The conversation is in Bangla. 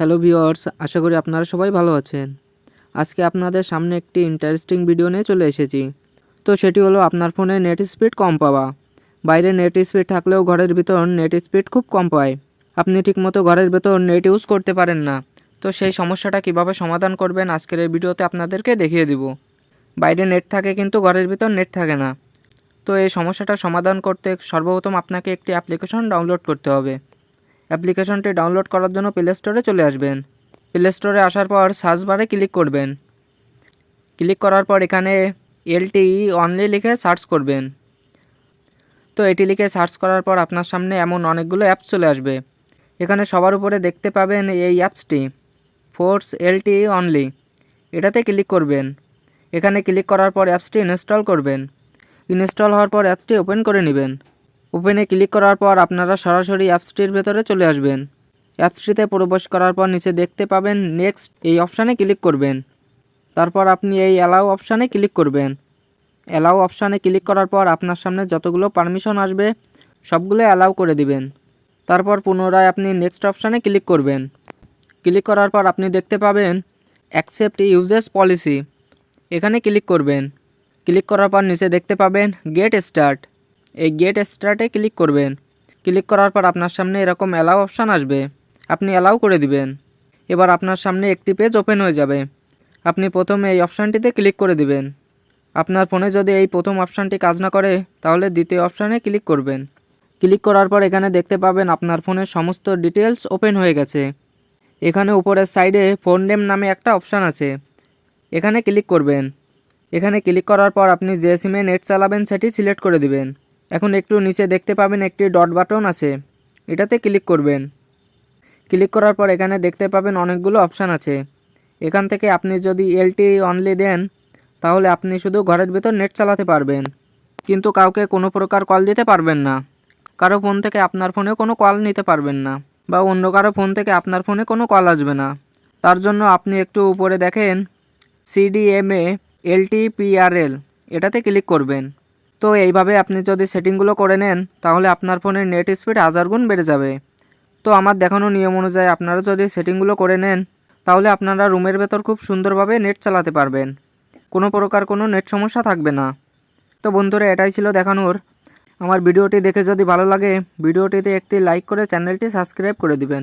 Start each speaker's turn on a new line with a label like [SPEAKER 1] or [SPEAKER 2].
[SPEAKER 1] হ্যালো ভিওয়ার্স আশা করি আপনারা সবাই ভালো আছেন। আজকে আপনাদের সামনে একটি ইন্টারেস্টিং ভিডিও নিয়ে চলে এসেছি। তো সেটি হলো আপনার ফোনে নেট স্পিড কম পাওয়া। বাইরে নেট স্পিড থাকলেও ঘরের ভিতর নেট স্পিড খুব কম পায়। আপনি ঠিকমতো ঘরের ভেতর নেট ইউজ করতে পারেন না। তো সেই সমস্যাটা কীভাবে সমাধান করবেন আজকের এই ভিডিওতে আপনাদেরকে দেখিয়ে দিব। বাইরে নেট থাকে কিন্তু ঘরের ভিতর নেট থাকে না। তো এই সমস্যাটা সমাধান করতে সর্বপ্রথম আপনাকে একটি অ্যাপ্লিকেশন ডাউনলোড করতে হবে। অ্যাপ্লিকেশনটি ডাউনলোড করার জন্য প্লে স্টোরে চলে আসবেন। প্লে স্টোরে আসার পর সার্চ বারে ক্লিক করবেন। ক্লিক করার পর এখানে এলটি অনলি লিখে সার্চ করবেন। তো এটি লিখে সার্চ করার পর আপনার সামনে এমন অনেকগুলো অ্যাপস চলে আসবে। এখানে সবার উপরে দেখতে পাবেন এই অ্যাপসটি। ফোর্স এলটি অনলি এটাতে ক্লিক করবেন। এখানে ক্লিক করার পর অ্যাপসটি ইনস্টল করবেন। ইনস্টল হওয়ার পর অ্যাপসটি ওপেন করে নেবেন। ওপেনে ক্লিক করার পর আপনারা সরাসরি অ্যাপসটির ভেতরে চলে আসবেন। অ্যাপসটিতে প্রবেশ করার পর নিচে দেখতে পাবেন নেক্সট এই অপশানে ক্লিক করবেন। তারপর আপনি এই অ্যালাউ অপশানে ক্লিক করবেন। অ্যালাউ অপশানে ক্লিক করার পর আপনার সামনে যতগুলো পারমিশন আসবে, সবগুলো অ্যালাউ করে দিবেন। তারপর পুনরায় আপনি নেক্সট অপশানে ক্লিক করবেন। ক্লিক করার পর আপনি দেখতে পাবেন অ্যাকসেপ্ট ইউজেস পলিসি এখানে ক্লিক করবেন। ক্লিক করার পর নিচে দেখতে পাবেন গেট স্টার্ট এই গেট স্টার্টে ক্লিক করবেন। ক্লিক করার পর আপনার সামনে এরকম অ্যালাউ অপশান আসবে। আপনি অ্যালাউ করে দিবেন। এবার আপনার সামনে একটি পেজ ওপেন হয়ে যাবে। আপনি প্রথমে এই অপশানটিতে ক্লিক করে দিবেন। আপনার ফোনে যদি এই প্রথম অপশানটি কাজ না করে, তাহলে দ্বিতীয় অপশানে ক্লিক করবেন। ক্লিক করার পর এখানে দেখতে পাবেন আপনার ফোনের সমস্ত ডিটেলস ওপেন হয়ে গেছে। এখানে উপরের সাইডে ফোন নেম নামে একটা অপশান আছে। এখানে ক্লিক করবেন। এখানে ক্লিক করার পর আপনি যে সিমে নেট চালাবেন, সেটি সিলেক্ট করে দিবেন। এখন একটু নিচে দেখতে পাবেন একটি ডট বাটন আছে। এটাতে ক্লিক করবেন। ক্লিক করার পর এখানে দেখতে পাবেন অনেকগুলো অপশান আছে। এখান থেকে আপনি যদি এলটি অনলি দেন, তাহলে আপনি শুধু ঘরের ভেতর নেট চালাতে পারবেন। কিন্তু কাউকে কোনো প্রকার কল দিতে পারবেন না। কারও ফোন থেকে আপনার ফোনে কোনো কল নিতে পারবেন না, বা অন্য কারও ফোন থেকে আপনার ফোনে কোনো কল আসবে না। তার জন্য আপনি একটু উপরে দেখেন সিডিএমএ এলটিপিআরএল এটাতে ক্লিক করবেন। তো এইভাবে আপনি যদি সেটিংগুলো করে নেন, তাহলে আপনার ফোনের নেট স্পিড হাজার গুণ বেড়ে যাবে। তো আমার দেখানো নিয়ম অনুযায়ী আপনারা যদি সেটিংগুলো করে নেন, তাহলে আপনারা রুমের ভেতর খুব সুন্দরভাবে নেট চালাতে পারবেন। কোনো প্রকার কোনো নেট সমস্যা থাকবে না। তো বন্ধুরা, এটাই ছিল দেখানোর। আমার ভিডিওটি দেখে যদি ভালো লাগে, ভিডিওটিতে একটি লাইক করে চ্যানেলটি সাবস্ক্রাইব করে দিবেন।